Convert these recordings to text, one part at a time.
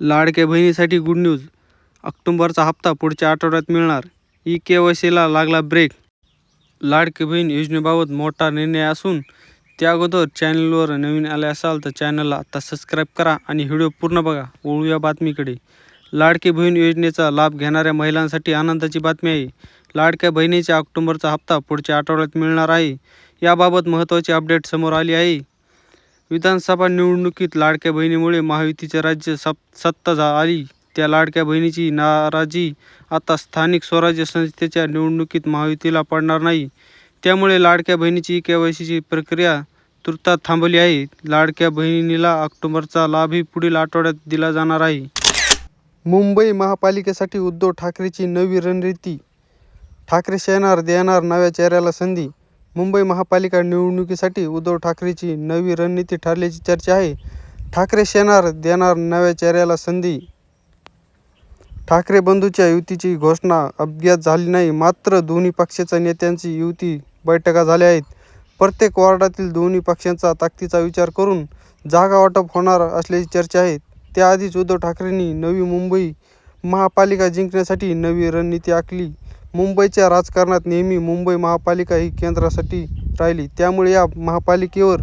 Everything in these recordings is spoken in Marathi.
लाडक्या बहिणीसाठी गुड न्यूज ऑक्टोबरचा हप्ता पुढच्या आठवड्यात मिळणार. ई के वसीला लागला ब्रेक लाडकी बहीण योजनेबाबत मोठा निर्णय असून त्या अगोदर चॅनलवर नवीन आले असाल तर चॅनलला आता सबस्क्राईब करा आणि व्हिडिओ पूर्ण बघा. वळूया बातमीकडे. लाडकी बहीण योजनेचा लाभ घेणाऱ्या महिलांसाठी आनंदाची बातमी आहे. लाडक्या बहिणीच्या ऑक्टोबरचा हप्ता पुढच्या आठवड्यात मिळणार आहे. याबाबत महत्त्वाची अपडेट समोर आली आहे. विधानसभा निवडणुकीत लाडक्या बहिणीमुळे महायुतीचे राज्य सप सत्ता झा आली. त्या लाडक्या बहिणीची नाराजी आता स्थानिक स्वराज्य संस्थेच्या निवडणुकीत महायुतीला पडणार नाही. त्यामुळे लाडक्या बहिणीची के वाय सीची प्रक्रिया तुर्तात थांबवली आहे. लाडक्या बहिणीला ऑक्टोबरचा लाभही पुढील आठवड्यात दिला जाणार आहे. मुंबई महापालिकेसाठी उद्धव ठाकरेची नवी रणनीती. ठाकरे सेनार देणार नव्या चेहऱ्याला संधी मुंबई महापालिका निवडणुकीसाठी उद्धव ठाकरेची नवी रणनीती ठरल्याची चर्चा आहे. ठाकरे शेणार देणार नव्या चेहऱ्याला संधी. ठाकरे बंधूच्या युतीची घोषणा अद्याप झाली नाही मात्र दोन्ही पक्षाच्या नेत्यांची युती बैठका झाल्या आहेत. प्रत्येक वॉर्डातील दोन्ही पक्षांचा ताकदीचा विचार करून जागा वाटप होणार असल्याची चर्चा आहे. त्याआधीच उद्धव ठाकरेंनी नवी मुंबई महापालिका जिंकण्यासाठी नवी रणनीती आखली. मुंबईच्या राजकारणात नेहमी मुंबई महापालिका ही केंद्रासाठी राहिली. त्यामुळे या महापालिकेवर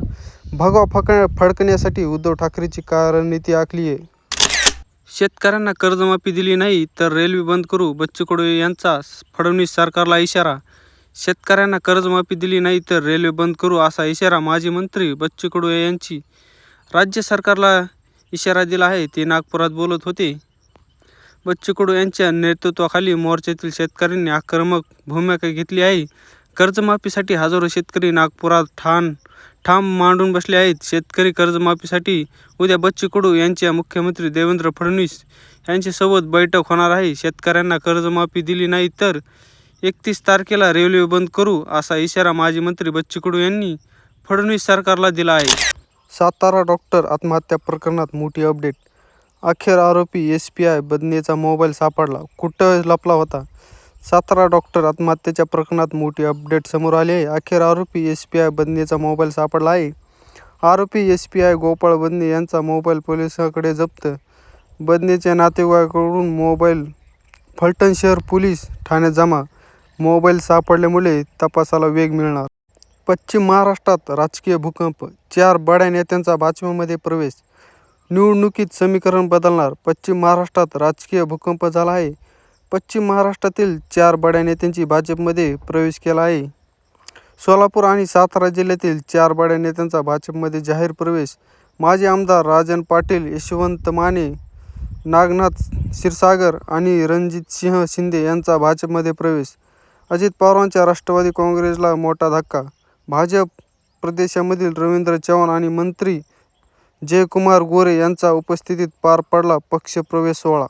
भगवा फक फडकण्यासाठी उद्धव ठाकरेची कारणनीती आखली आहे. शेतकऱ्यांना कर्जमाफी दिली नाही तर रेल्वे बंद करू. बच्चू कडू यांचा फडणवीस सरकारला इशारा. शेतकऱ्यांना कर्जमाफी दिली नाही तर रेल्वे बंद करू असा इशारा माजी मंत्री बच्चू कडू यांची राज्य सरकारला इशारा दिला आहे. ते नागपुरात बोलत होते. बच्चू कडू यांच्या नेतृत्वाखाली मोर्चातील शेतकऱ्यांनी आक्रमक भूमिका घेतली आहे. कर्जमाफीसाठी हजारो शेतकरी नागपुरात ठाण ठाम मांडून बसले आहेत. शेतकरी कर्जमाफीसाठी उद्या बच्चू कडू यांच्या मुख्यमंत्री देवेंद्र फडणवीस यांच्यासोबत बैठक होणार आहे. शेतकऱ्यांना कर्जमाफी दिली नाही तर एकतीस तारखेला रेल्वे बंद करू असा इशारा माजी मंत्री बच्चू कडू यांनी फडणवीस सरकारला दिला आहे. सातारा डॉक्टर आत्महत्या प्रकरणात मोठी अपडेट अखेर आरोपी एस पी आय बदनेचा मोबाईल सापडला. कुठं लपला होता? सातारा डॉक्टर आत्महत्येच्या प्रकरणात मोठी अपडेट समोर आली आहे. अखेर आरोपी एस पी आय बदनेचा मोबाईल सापडला आहे. आरोपी S P I Gopal Badne यांचा मोबाईल पोलिसांकडे जप्त. बदनेच्या नातेवाईकाकडून मोबाईल फलटण शहर पोलीस ठाण्यात जमा. मोबाईल सापडल्यामुळे तपासाला वेग मिळणार. पश्चिम महाराष्ट्रात राजकीय भूकंप. चार बड्या नेत्यांचा बातम्यामध्ये प्रवेश. निवडणुकीत समीकरण बदलणार. पश्चिम महाराष्ट्रात राजकीय भूकंप झाला आहे. पश्चिम महाराष्ट्रातील चार बड्या नेत्यांची भाजपमध्ये प्रवेश केला आहे. सोलापूर आणि सातारा जिल्ह्यातील चार बड्या नेत्यांचा भाजपमध्ये जाहीर प्रवेश. माजी आमदार राजन पाटील यशवंत माने नागनाथ क्षीरसागर आणि रणजितसिंह शिंदे यांचा भाजपमध्ये प्रवेश. अजित पवारांच्या राष्ट्रवादी काँग्रेसला मोठा धक्का. भाजप प्रदेशामधील रवींद्र चव्हाण आणि मंत्री जयकुमार गोरे यांच्या उपस्थितीत पार पडला पक्षप्रवेश सोहळा.